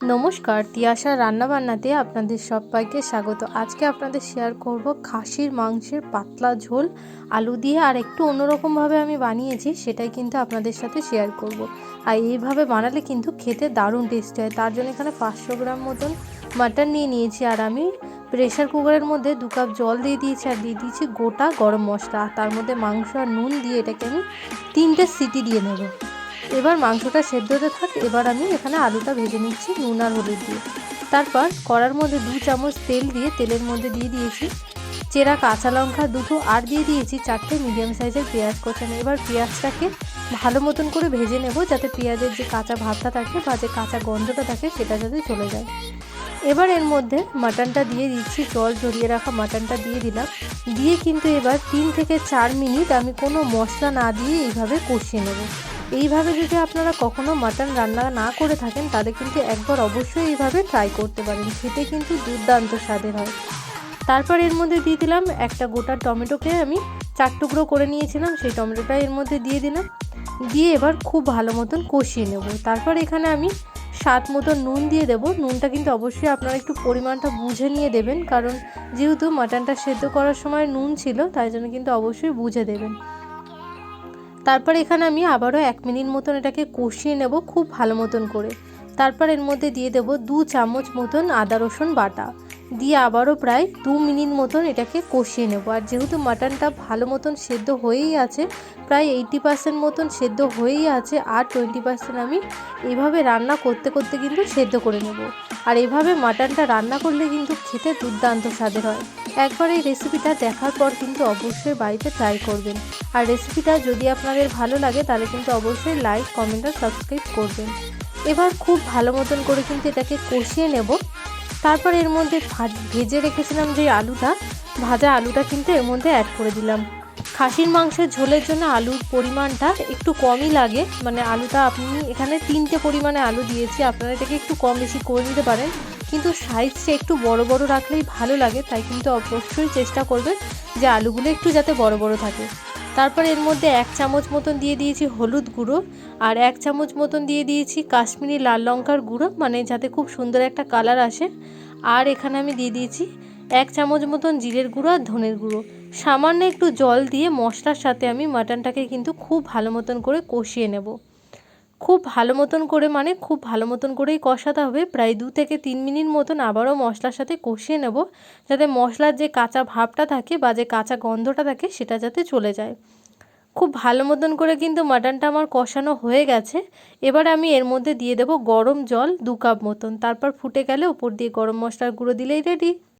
নমস্কার, তিয়াশা রান্নাবান্নাতে আপনাদের সবাইকে স্বাগত। আজকে আপনাদের শেয়ার করব খাসির মাংসের পাতলা ঝোল, আলু দিয়ে আর একটু অন্যরকমভাবে আমি বানিয়েছি, সেটাই কিন্তু আপনাদের সাথে শেয়ার করব। আর এইভাবে বানালে কিন্তু খেতে দারুণ টেস্টি হয়। তার জন্য এখানে পাঁচশো গ্রাম মতন মাটন নিয়ে নিয়েছি আর আমি প্রেশার কুকারের মধ্যে দু কাপ জল দিয়ে দিয়েছি আর দিয়ে দিয়েছি গোটা গরম মশলা। তার মধ্যে মাংস আর নুন দিয়ে এটাকে আমি তিনটে সিটি দিয়ে নেব। এবার মাংসটা সেদ্ধ হতে থাক, এবার আমি এখানে আলুটা ভেজে নিচ্ছি নুন আর হলুদ দিয়ে। তারপর কড়ার মধ্যে দু চামচ তেল দিয়ে, তেলের মধ্যে দিয়ে দিয়েছি চেরা কাঁচা লঙ্কা দুটো, আর দিয়ে দিয়েছি চারটে মিডিয়াম সাইজের পেঁয়াজ কোচানো এবার পেঁয়াজটাকে ভালো মতন করে ভেজে নেব যাতে পেঁয়াজের যে কাঁচা ভাবটা থাকে বা যে কাঁচা গন্ধটা থাকে সেটা যাতে চলে যায়। এবার এর মধ্যে মাটনটা দিয়ে দিচ্ছি, জল ঝরিয়ে রাখা মাটনটা দিয়ে দিলাম। দিয়ে কিন্তু এবার তিন থেকে চার মিনিট আমি কোনো মশলা না দিয়ে এইভাবে কষিয়ে নেব। এইভাবে যদি আপনারা কখনো মাটন রান্না না করে থাকেন, তাহলে কিন্তু একবার অবশ্যই এইভাবে ট্রাই করতে পারেন। খেতে কিন্তু দুর্দান্ত স্বাদের হয়। তারপর এর মধ্যে দিয়ে দিলাম একটা গোটা টমেটোকে আমি চার টুকরো করে নিয়েছিলাম, সেই টমেটোটা এর মধ্যে দিয়ে দিলাম। দিয়ে এবার খুব ভালো মতন কষিয়ে নেব। তারপর এখানে আমি স্বাদ মতো নুন দিয়ে দেব। নুনটা কিন্তু অবশ্যই আপনারা একটু পরিমাণটা বুঝে নিয়ে দেবেন, কারণ যেহেতু মাটনটা সেদ্ধ করার সময় নুন ছিল, তাই জন্য কিন্তু অবশ্যই বুঝে দেবেন। তারপর এখানে আমি আবারও এক মিনিট মতন এটাকে কষিয়ে নেব খুব ভালো মতন করে। তারপর এর মধ্যে দিয়ে দেব দু চামচ মতন আদা রসুন বাটা। দিয়ে আবারও প্রায় দু মিনিট মতন এটাকে কষিয়ে নেব। আর যেহেতু মাটনটা ভালো মতন সেদ্ধ হয়েই আছে, প্রায় এইটি পার্সেন্ট মতন সেদ্ধ হয়েই আছে, আর টোয়েন্টি পার্সেন্ট আমি এভাবে রান্না করতে করতে কিন্তু সেদ্ধ করে নেব। আর এভাবে মাটনটা রান্না করলে কিন্তু খেতে দুর্দান্ত স্বাদের হয়। একবার এই রেসিপিটা দেখার পর কিন্তু অবশ্যই বাড়িতে ট্রাই করবেন। আর রেসিপিটা যদি আপনাদের ভালো লাগে, তাহলে কিন্তু অবশ্যই লাইক কমেন্ট আর সাবস্ক্রাইব করবেন। এবার খুব ভালো মতন করে কিন্তু এটাকে কষিয়ে নেব। তারপর এর মধ্যে ভেজে রেখেছিলাম যে আলুটা, ভাজা আলুটা কিন্তু এর মধ্যে অ্যাড করে দিলাম। খাসির মাংসের ঝোলের জন্য আলুর পরিমাণটা একটু কমই লাগে। মানে আলুটা আপনি এখানে তিনটে পরিমাণে আলু দিয়েছি, আপনারা এটাকে একটু কম বেশি করে নিতে পারেন। কিন্তু সাইজটা একটু বড় বড় রাখলেই ভালো লাগে, তাই কিন্তু অবশ্যই চেষ্টা করবেন যে আলুগুলো একটু যাতে বড় বড় থাকে। তারপর এর মধ্যে এক চামচ মতন দিয়ে দিয়েছি হলুদ গুঁড়ো আর এক চামচ মতন দিয়ে দিয়েছি কাশ্মীরি লাল লঙ্কার গুঁড়ো মানে যাতে খুব সুন্দর একটা কালার আসে। আর এখানে আমি দিয়ে দিয়েছি এক চামচ মতন জিরের গুঁড়ো আর ধনের গুঁড়ো। সামান্য একটু জল দিয়ে মশলার সাথে আমি মাটনটাকে কিন্তু খুব ভালো মতন করে কষিয়ে নেব। খুব ভালো মতন করে মানে খুব ভালো মতন করেই কষাতে হবে। প্রায় দু থেকে তিন মিনিট মতন আবারও মশলার সাথে কষিয়ে নেব, যাতে মশলার যে কাঁচা ভাবটা থাকে বা যে কাঁচা গন্ধটা থাকে সেটা যাতে চলে যায়। খুব ভালো মতন করে কিন্তু মাটনটা আমার কষানো হয়ে গেছে। এবার আমি এর মধ্যে দিয়ে দেব গরম জল দু কাপ মতন। তারপর ফুটে গেলে উপর দিয়ে গরম মশলার গুঁড়ো দিলেই রেডি